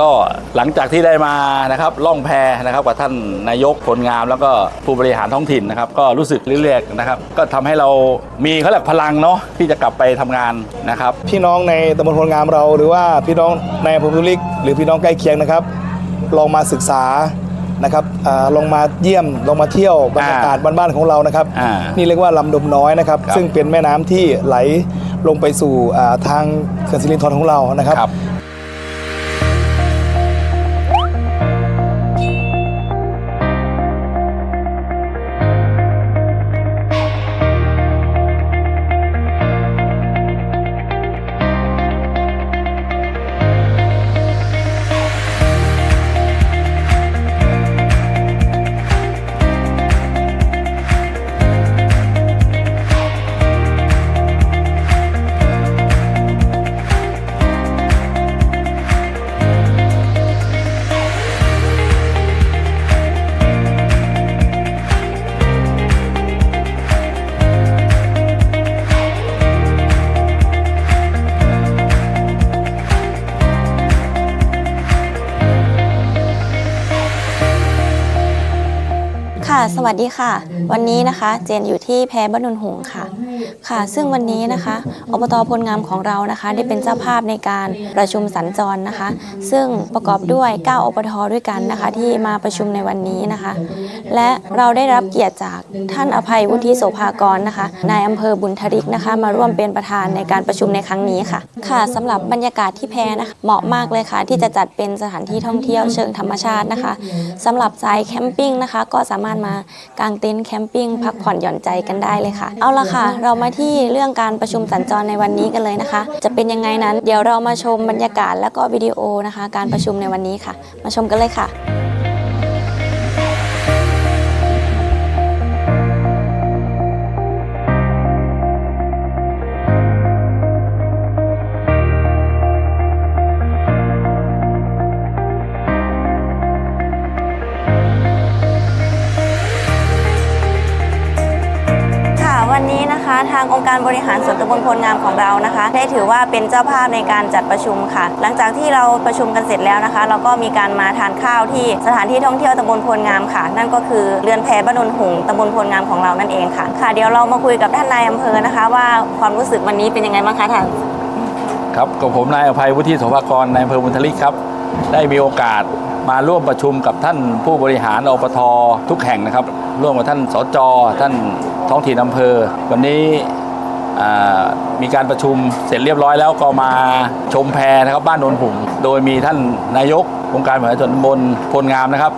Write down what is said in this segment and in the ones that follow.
ก็หลังจากที่ได้มานะครับล่องแพนะครับกับท่านนายกผลงาม แล้วก็ผู้บริหารท้องถิ่นนะครับ ก็รู้สึกเรื่อยๆนะครับ ก็ทำให้เรามีเขาเรียกพลังเนาะที่จะกลับไปทำงานนะครับ พี่น้องในตำบลพลงามเรา หรือว่าพี่น้องในอำเภอพุลิก หรือพี่น้องใกล้เคียงนะครับ ลองมาศึกษานะครับอาลองมาเยี่ยมลองมาเที่ยวบรรยากาศบ้านๆของเรานะครับอ่านี่เรียกว่าลำดมน้อยนะครับครับซึ่งเป็นแม่น้ำที่ไหลลงไปสู่อ่าทางเขื่อนสิรินธรของเรานะครับ ค่ะ สวัสดีค่ะ วันนี้นะคะ เจนอยู่ที่แพบ้านนนหงค่ะ ค่ะ ซึ่งวันนี้นะคะอบตพลงามของเรานะคะ ได้เป็นเจ้าภาพในการประชุมสัญจรนะคะ ซึ่งประกอบด้วย 9อบตด้วยกันนะคะ ที่มาประชุมในวันนี้นะคะ และเราได้รับเกียรติจากท่านอภัยวุฒิโสภากรนะคะนายอำเภอบุญทริกนะคะ มาร่วมเป็นประธานในการประชุมในครั้งนี้ค่ะ ค่ะสำหรับบรรยากาศที่แพนะคะเหมาะมากเลยค่ะ ที่จะจัดเป็นสถานที่ท่องเที่ยวเชิงธรรมชาตินะคะสำหรับสายแคมปิ้งนะคะ ก็สามารถมากางเต็นท์แคมปิ้งพักผ่อนหย่อนใจกันได้เลยค่ะ เอาละค่ะ เรามาที่เรื่องการประชุมสัญจรในวันนี้กันเลยนะคะ จะเป็นยังไงนั้น เดี๋ยวเรามาชมบรรยากาศและก็วิดีโอนะคะ การประชุมในวันนี้ค่ะ มาชมกันเลยค่ะค่ะ นะคะ ทางองค์การบริหารส่วนตำบลพลงามของเรานะคะ ได้ถือว่าเป็นเจ้าภาพในการจัดประชุมค่ะ หลังจากที่เราประชุมกันเสร็จแล้วนะคะ เราก็มีการมาทานข้าวที่สถานที่ท่องเที่ยวตำบลพลงามค่ะ นั่นก็คือเรือนแพบ้านนนหงส์ตำบลพลงามของเรานั่นเองค่ะ ค่ะ เดี๋ยวเรามาคุยกับท่านนายอำเภอนะคะ ว่าความรู้สึกวันนี้เป็นยังไงบ้างคะท่านครับกับผมนายอภัยวุฒิสภากรนายอำเภอบุญทลิกครับ ได้มีโอกาส มาร่วมประชุมกับท่านผู้บริหารอปททุกแห่งนะครับ ร่วมกับท่านสจท่านท้องถิ่นอำเภอ วันนี้มีการประชุมเสร็จเรียบร้อยแล้วก็มาชมแพนะครับบ้านโนนหุ่งโดยมีท่านนายกองค์การบริหารส่วนบลพลงามนะครับ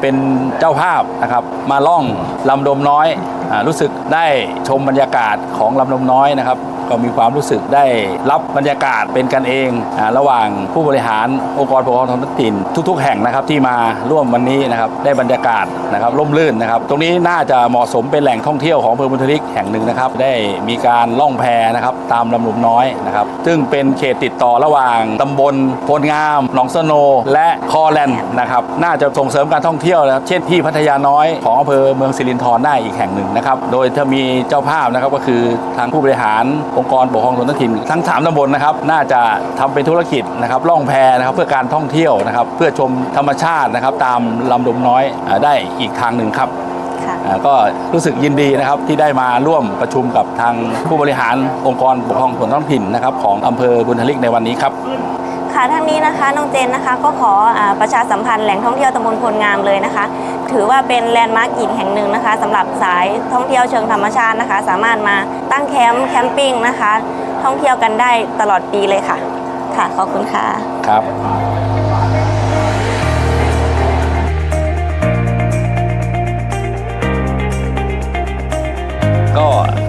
เป็นเจ้าภาพนะครับมาล่องลำดมน้อยอรู้สึกได้ชมบรรยากาศของลำดมน้อยนะครับ ก็มีความรู้สึกได้รับบรรยากาศเป็นกันเองอาระหว่างผู้บริหารองค์กรปกครองท้องถิ่นทุก ๆ แห่งนะครับที่มาร่วมวันนี้นะครับได้บรรยากาศนะครับร่มรื่นนะครับ ตรงนี้น่าจะเหมาะสมเป็นแหล่งท่องเที่ยวของอำเภอบุญทลิกแห่งหนึ่งนะครับ ได้มีการล่องแพนะครับตามลำดมน้อยนะครับ ซึ่งเป็นเขตติดต่อระหว่างตำบลโพลงาม หนองสโน และคอแลนด์นะครับน่าจะส่งเสริมการท่องเที่ยวนะครับเช่นที่พัทยาน้อยของอำเภอเมืองสิรินธรได้อีกแห่งหนึ่งนะครับโดยถ้ามีเจ้าภาพนะครับก็คือทางผู้บริหารองค์กรปกครองส่วนท้องถิ่นทั้งสามตำบลนะครับน่าจะทำเป็นธุรกิจนะครับล่องแพนะครับเพื่อการท่องเที่ยวนะครับ เพื่อชมธรรมชาตินะครับ ตามลำดมน้อยอ่าได้อีกทางหนึ่งครับค่ะอ่าก็รู้สึกยินดีนะครับที่ได้มาร่วมประชุมกับทางผู้บริหารองค์กรปกครองส่วนท้องถิ่นนะครับของอำเภอบุญทลิกในวันนี้ครับค่ะท่านนี้นะคะน้องเจนนะคะก็ขออาประชาสัมพันธ์แหล่งท่องเที่ยวตำบลพลงามเลยนะคะ ถือว่าเป็นแลนด์มาร์กอีกแห่งหนึ่งนะคะสำหรับสายท่องเที่ยวเชิงธรรมชาตินะคะ สามารถมาตั้งแคมป์แคมปิ้งนะคะ ท่องเที่ยวกันได้ตลอดปีเลยค่ะ ค่ะขอบคุณค่ะ ครับ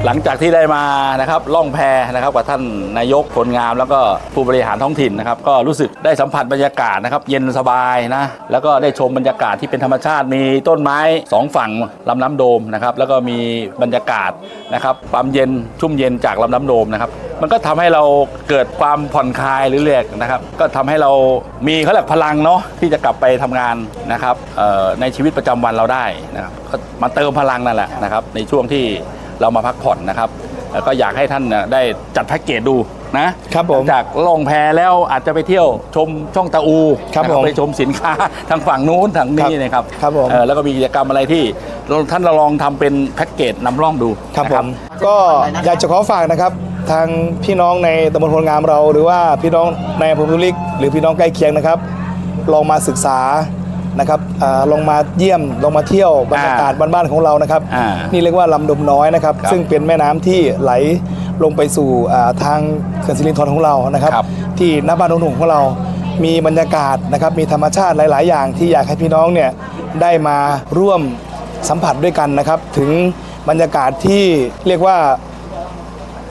หลังจากที่ได้มานะครับล่องแพนะครับกับท่านนายกผลงาม แล้วก็ผู้บริหารท้องถิ่นนะครับก็รู้สึกได้สัมผัสบรรยากาศนะครับเย็นสบายนะแล้วก็ได้ชมบรรยากาศที่เป็นธรรมชาติมีต้นไม้สองฝั่งลำน้ำโดมนะครับแล้วก็มีบรรยากาศนะครับความเย็นชุ่มเย็นจากลำน้ำโดมนะครับมันก็ทำให้เราเกิดความผ่อนคลายหรือเรียกนะครับ ก็ทำให้เรามีเขาเรียกพลังเนาะที่จะกลับไปทำงานนะครับในชีวิตประจำวันเราได้นะครับมาเติมพลังนั่นแหละนะครับในช่วงที่ เรามาพักผ่อนนะครับแล้วก็อยากให้ท่านน่ะได้จัดแพ็กเกจดูนะครับผมจากล่องแพแล้วอาจจะไปเที่ยวชมช่องตะอูครับนะผมไปชมสินค้า ทางฝั่งนู้นทางนี้นะครับครับผม เออแล้วก็มีกิจกรรมอะไรที่เราท่านเราลองทำเป็นแพ็กเกจนำร่องดูครับนะ ผมก็อยากจะขอฝากนะครับ ทางพี่น้องในตำบลพลงามเรา หรือว่าพี่น้องในอำเภอพุทธลิก หรือพี่น้องใกล้เคียงนะครับ ลองมาศึกษา นะครับอาลองมาเยี่ยมลองมาเที่ยวบรรยากาศบ้านๆของเรานะครับอ่านี่เรียกว่าลำดมน้อยนะครับครับซึ่งเป็นแม่น้ำที่ไหลลงไปสู่อ่าทางเขื่อนสิรินธรของเรานะครับครับที่หน้าบ้านหนุ่งของเรา มีบรรยากาศนะครับ มีธรรมชาติหลาย ๆ อย่างที่อยากให้พี่น้องเนี่ยได้มาร่วมสัมผัสด้วยกันนะครับ ถึงบรรยากาศที่เรียกว่า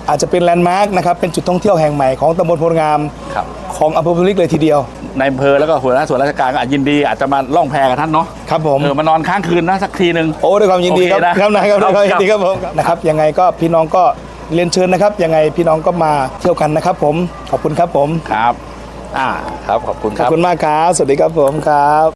อาจจะเป็นแลนด์มาร์กนะครับเป็นจุดท่องเที่ยวแห่งใหม่ของตำบลโพลงามครับ ของอำเภอพุทธลิกเลยทีเดียว ในอำเภอแล้วก็หัวหน้าส่วนราชการก็อาจยินดีอาจจะมาล่องแพกับท่านเนาะครับผม เออมานอนค้างคืนนะสักทีหนึ่ง โอ้ด้วยความยินดีครับโอเคนะครับนายครับด้วยความยินดีคครัรับบผมนะครับยังไงก็พี่น้องก็เรียนเชิญนะครับ ยังไงพี่น้องก็มาเที่ยวกันนะครับ ผมขอบคุณครับผมครับ อ่า ครับ ขอบคุณขคอบรับ คุณมากครับสวัสดีครับผมครับ